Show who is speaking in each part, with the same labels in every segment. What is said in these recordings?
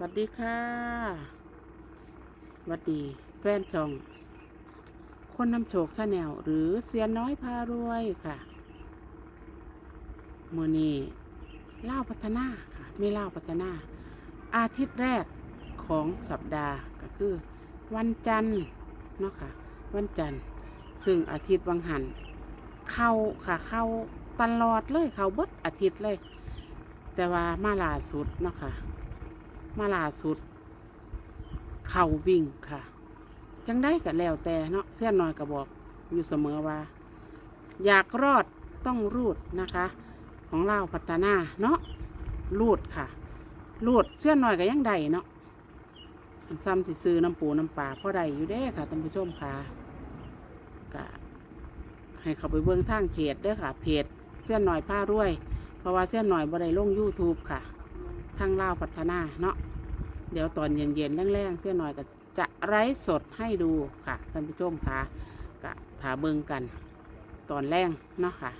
Speaker 1: สวัสดีค่ะสวัสดีแฟนช่อง คนนำโชคชาแนลหรือเสียน้อยพารวยค่ะมือนี้เล่าพัฒนาค่ะไม่เล่าพัฒนา อาทิตย์แรกของสัปดาห์ก็คือ วันจันทร์เนาะค่ะ วันจันทร์ซึ่งอาทิตย์วังหัน เข้าค่ะเข้าตลอดเลย เข้าบดอาทิตย์เลย แต่ว่ามาล่าสุดเนาะค่ะ มาล่าสุด เข่าวิ่งค่ะ จังได้ก็แล้วแต่เนาะเส้นน้อยก็บอกอยู่เสมอว่า อยากรอดต้องรูดนะคะ ของเราพัฒนาเนาะรูดค่ะรูดเส้นน้อยก็ยังได้เนาะซ้ำสิซื้อน้ำปูน้ำปลาพ่อใดอยู่เด้ค่ะท่านผู้ชมค่ะก็ให้เขาไปเบิ่งทางเพจด้อค่ะ เพจเส้นหน่อยผ้ารวย เพราะว่าเส้นหน่อยบ่ได้ลง YouTube ค่ะ ทางเล่าพัฒนาเนาะ เดี๋ยวตอนเย็นๆแรงๆเส้นหน่อยก็จะไร้สดให้ดูค่ะท่านผู้ชมค่ะกะถาเบิงกัน ตอนแรงเนาะค่ะ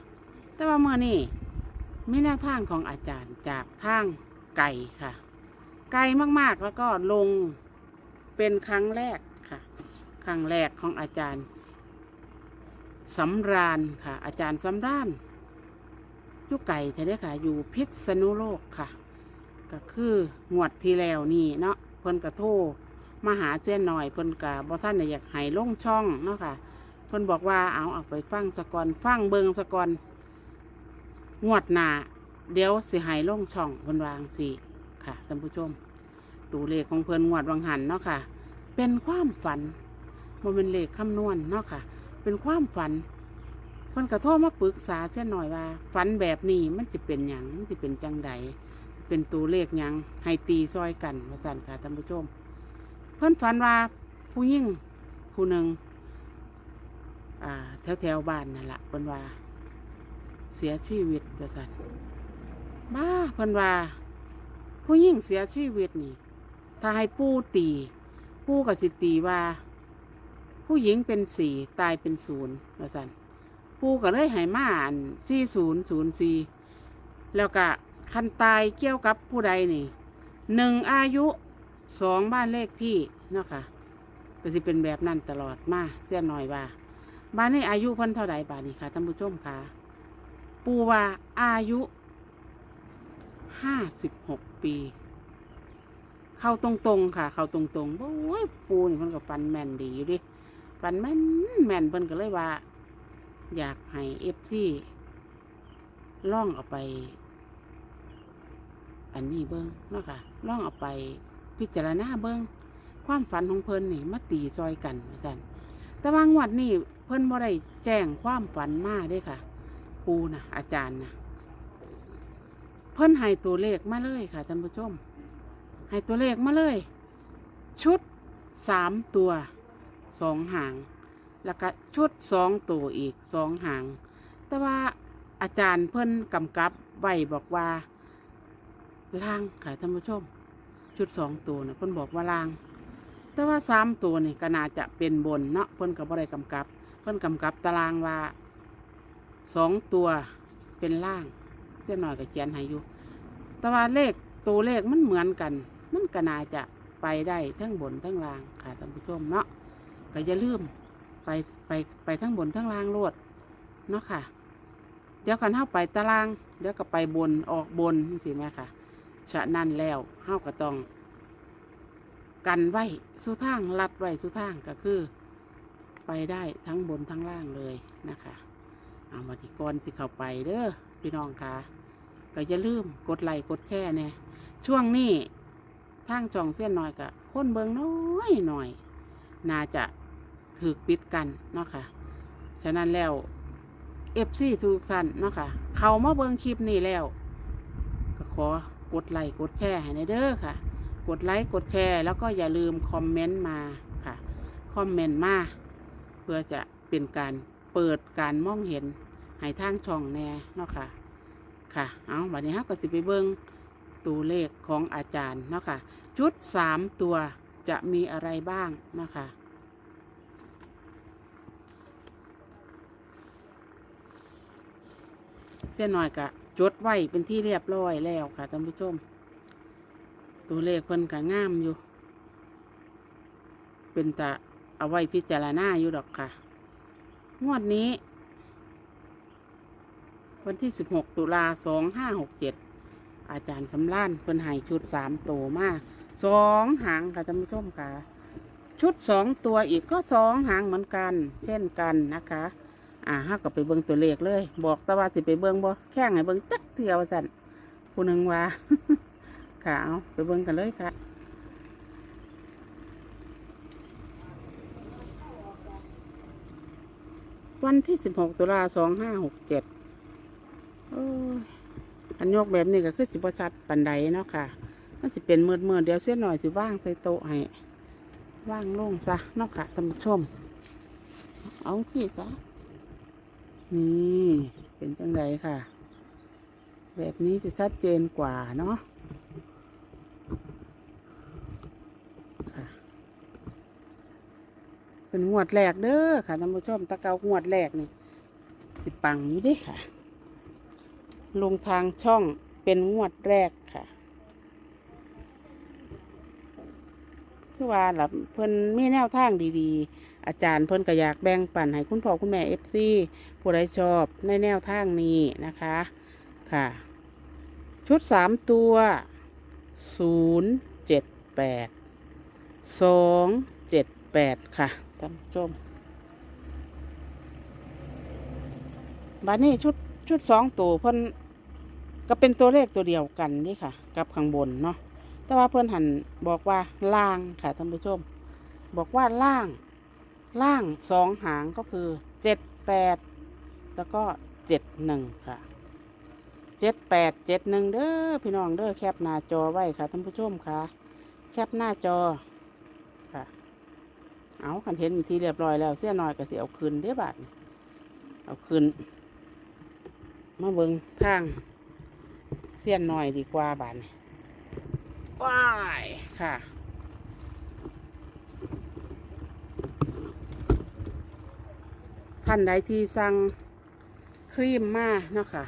Speaker 1: แต่ว่าเมื่อนี้มีแนวทางของอาจารย์จากทางไก่ค่ะ ไกลมากๆแล้วก็ลงเป็นครั้งแรกค่ะครั้งแรกของอาจารย์สำราญค่ะ อาจารย์สำราญอยุไก่แต่ได้อค่ะ อยู่พิษณุโลกค่ะ ก็คืองวดที่แล้วนี่เนาะเพิ่นกระโทมาหาเจ้นหน่อยเพิ่นกะบ่ท่านอยากให้ลงช่องเนาะค่ะเพิ่นบอกว่าเอาเอาไปฟังสะก่อนฟังเบิงสะก่อนงวดหนาเดี๋ยวสิให้ลงช่องเพิ่นวางสิค่ะท่านผู้ชมตัวเลขของเพิ่นงวดวังหันเนาะค่ะ เป็นความฝันมันเป็นเลขคำนวณเนาะค่ะ เป็นความฝันเพิ่นกระโทมาปรึกษาเส้นหน่อยว่า ฝันแบบนี้มันจะเป็นหยังมันจะเป็นจังใด เป็นตัวเลขหยังให้ตีซอยกันว่าสั่นค่ะท่านผู้ชม เพิ่อนฝันว่าผู้หญิงผู้หนึ่งแถวแถวบ้านนั่นแหละเพิ่นว่า เสียชีวิตว่าสั่นบ้าเพิ่นว่า ผู้หญิงเสียชีวิตนี่ ถ้าให้ปู่ตีปู่ก็สิตีว่า ผู้หญิงเป็นสี่ตายเป็นศูนย์ว่าสันปู่ก็เลยให้มาอันสี่ศูนย์ศูนย์สี่แล้วก็ คันตายเกี่ยวกับผู้ใดนี่หนึ่งอายุสองบ้านเลขที่เนาะค่ะก็สิเป็นแบบนั้นตลอดมาเสียหน่อยว่า บ้านนี้อายุเพิ่นเท่าไหร่บ้านนี้ค่ะท่านผู้ชมค่ะ ปูว่าอายุห้าสิบหกปี เข้าตรงๆค่ะ เข้าตรงๆโอ้ยปูนี่มันก็ฟันแม่นดีอยู่ดิฟันแม่นแม่นเพิ่นก็เลยว่า อยากให้เอฟซีล่องเอาไป อันนี้เบิ้งเนาะค่ะล่องเอาไปพิจารณาเบิ้งความฝันของเพิ่นนี่มาตีซอยกันว่าซั่นแต่ว่างวดนี้เพิ่นบ่ได้แจ้งความฝันมาด้ค่ะ ปูนะอาจารย์นะเพิ่นให้ตัวเลขมาเลยค่ะท่านผู้ชมให้ตัวเลขมาเลย ชุดสามตัวสองหาง แล้วก็ชุดสองตัวอีกสองหาง แต่ว่าอาจารย์เพิ่นกำกับไว้บอกว่า ล่างค่ะท่านผู้ชม ชุดสองตัวนะเพิ่นบอกว่าล่าง แต่ว่าสามตัวนี่ก็น่าจะเป็นบนเนาะเพิ่นก็บ่ได้กำกับ เพิ่นกำกับตารางว่าสองตัวเป็นล่างเส้นหน่อยก็เขียนให้อยู่แต่ว่าเลขตัวเลขมันเหมือนกัน มันก็น่าจะไปได้ทั้งบนทั้งล่างค่ะท่านผู้ชมเนาะก็อย่าลืมไปไปไปทั้งบนทั้งล่างโลดเนาะค่ะ เดี๋ยวกันเข้าไปตาราง เดี๋ยวก็ไปบนออกบนสิแม่ค่ะ ฉะนั้นแล้วเข้าก็ต้อง กันไว้สู้ทางลัดไว้สู้ทางก็คือ ไปได้ทั้งบนทั้งล่างเลยนะคะเอามาที่ก่อนสิเข้าไปเด้อพี่น้องค่ะก็อย่าลืมกดไลค์กดแชร์เนี่ยช่วงนี้ทางจองเส้นหน่อยกับคนเบิงน้อยหน่อย น่าจะถือปิดกันเนาะค่ะ ฉะนั้นแล้วเอฟซีทุกท่านเนาะค่ะ เขามาเบิงคลิปนี้แล้ว ก็ขอ กดไลค์กดแชร์ให้ในเด้อค่ะ กดไลค์กดแชร์แล้วก็อย่าลืมคอมเมนต์มาค่ะ คอมเมนต์มา เพื่อจะเป็นการเปิดการมองเห็นให้ทางช่องแน่เนาะค่ะ ค่ะ เอาวันนี้ฮะก็สิไปเบิ้งตัวเลขของอาจารย์เนาะค่ะ ชุดสามตัวจะมีอะไรบ้างเนาะคะเส้นหน่อยกะ จดไว้เป็นที่เรียบร้อยแล้วค่ะท่านผู้ชม ตัวเลขเพิ่นก็งามอยู่ เป็นตะเอาไว้พิจารณาอยู่ดอกค่ะ งวดนี้ วันที่ 16 ตุลา 2567 อาจารย์สำล้านเพิ่นให้ชุดสามตัวมาสองหางค่ะท่านผู้ชมค่ะ ชุดสองตัวอีกก็สองหางเหมือนกัน เช่นกันนะคะ อ่าห้าก็ไปเบิ่งตัวเลขเลย บอกแต่ว่าสิไปเบิ่งบ่แข่งเบิ่งจักเทียวสั่นผู้หนึ่งว่าค่ะเอาไปเบิ่งกันเลยค่ะวันที่สิบหกตุลาสองห้าหกเจ็ดอันยกแบบนี้ก็คือสิบชัดปันไดเนาะค่ะ มันสิเป็นมืดมืดๆเดี๋ยวเสียหน่อยสิว่างใส่โต๊ะให้ว่างโล่งซะเนาะค่ะท่านผู้ชม เอาพี่ซะ นี่เป็นจังไดค่ะ แบบนี้จะชัดเจนกว่าเนาะเป็นงวดแรกเด้อค่ะท่านผู้ชมตะเกางวดแรกนี่สิปังอยู่ด้ค่ะ ลงทางช่องเป็นงวดแรกค่ะ ว่าล่ะเพิ่นมีแนวทางดีๆ อาจารย์เพิ่นก็อยากแบ่งปันให้คุณพ่อคุณแม่เอฟซีผู้ใดชอบในแนวทางนี้นะคะค่ะ ชุดสามตัวศูนย์เจ็ดแปดสองเจ็ดแปดค่ะท่านผู้ชมบัดนี้ชุดชุดสองตัวเพิ่นก็เป็นตัวเลขตัวเดียวกันนี่ค่ะ กับข้างบนเนาะ แต่ว่าเพื่อนหันบอกว่าล่างค่ะท่านผู้ชม บอกว่าล่าง ล่างสองหางก็คือเจ็ดแปดแล้วก็เจ็ดหนึ่งค่ะเจ็ดแปดเจ็ดหนึ่งเด้อพี่น้องเด้อแคปหน้าจอไว้ค่ะท่านผู้ชมค่ะ แคปหน้าจอค่ะ เอาคันเห็นทีเรียบร้อยแล้วเสี้ยน้อยก็สิเอาคืนเด้อบาทเอาคืนมาเบิงทางเสี้ยนหน้อยดีกว่าบาทนี่ ว้ายค่ะ ท่านใดที่สั่งครีมมาเนาะค่ะ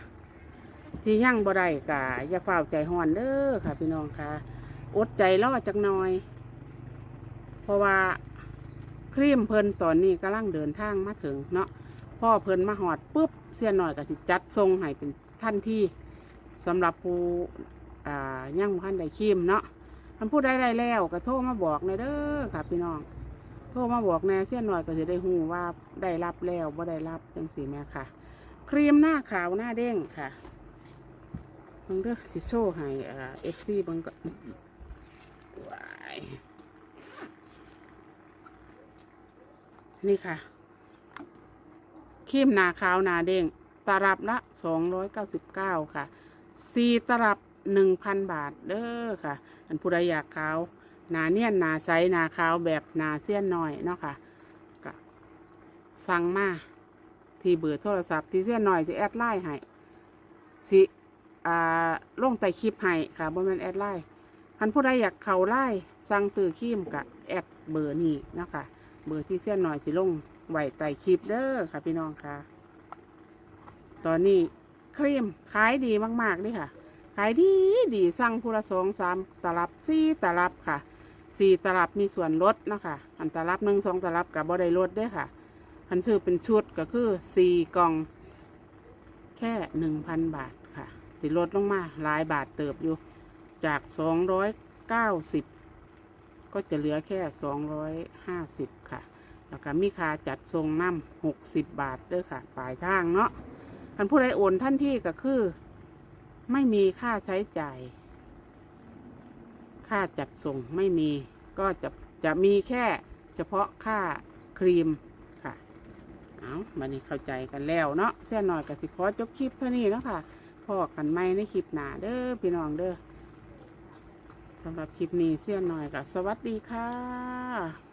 Speaker 1: ที่ย่างบ่ได้กะอย่าเฝ้าใจห่อนเด้อค่ะ พี่น้องค่ะ อดใจรอจักหน่อย เพราะว่าครีมเพิ่นตอนนี้กำลังเดินทางมาถึงเนาะพ่อเพิ่นมาหอดปุ๊บเสียหน่อยก็สิจัดทรงให้เป็นท่านที่สำหรับผู้ อ่าย่างพันได้ครีมเนาะทำพูดได้ได้แล้วก็โทรมาบอกในอยเด้อค่ะพี่น้อง โทรมาบอกแน่เสี้ยนหน่อยก็จะได้หูว่าได้รับแล้วบ่ได้รับจังสีแม่ค่ะ ครีมหน้าขาวหน้าเด้งค่ะเบิ่งเด้อสิโชว์ให้เอฟซีบังก็ว้ายนี่ค่ะครีมหน้าขาวหน้าเด้งตลับละสองร้อยเก้าสิบเก้าค่ะสี่ตลับ หนึ่งพันบาทเด้อค่ะ อันผู้ใดอยากขาวหนาเนียนหนาใสหนาขาวแบบหนาเสี้ยนหน่อยเนาะค่ะก็สั่งมาที่เบอร์โทรศัพท์ที่เสี้ยนหน่อยจะแอดไลน์ให้สิอ่าลงใต้คลิปให้ค่ะบนมันแอดไลน์อันผู้ใดอยากเข้าไล่สั่งซื้อครีมกับแอดเบอร์นี้เนาะค่ะเบอร์ที่เสี้ยนหน่อยสิลงไว้ใต้คลิปเด้อค่ะ พี่น้องค่ะ ตอนนี้ครีมขายดีมากๆเลยค่ะ ขายดีดีสั่งพูละสองสามตลับสี่ตลับค่ะสี่ตลับมีส่วนลดนะคะอันตลับหนึ่งสองตลับกับบ่ได้ลดด้วยค่ะอันซื้อเป็นชุดก็คือสี่กล่อง แค่หนึ่งพันบาทค่ะ สิลดลงมาหลายบาทเติบอยู่ จากสองร้อยเก้าสิบก็จะเหลือแค่สองร้อยห้าสิบค่ะ แล้วก็มีค่าจัดทรงน้ำหกสิบบาทด้อค่ะปลายทางเนาะคันผู้ใดโอนท่านที่ก็คือ ไม่มีค่าใช้จ่าย ค่าจัดส่งไม่มีก็จะจะมีแค่เฉพาะค่าครีมค่ะ เอาบันนี้เข้าใจกันแล้วเนาะเส้นหน่อยกับสิขอจบคลิปเท่านี้เนาะค่ะพอกันไม่ในคลิปหนาเด้อพี่น้องเด้อสำหรับคลิปนี้เส้นหน่อยกับสวัสดีค่ะ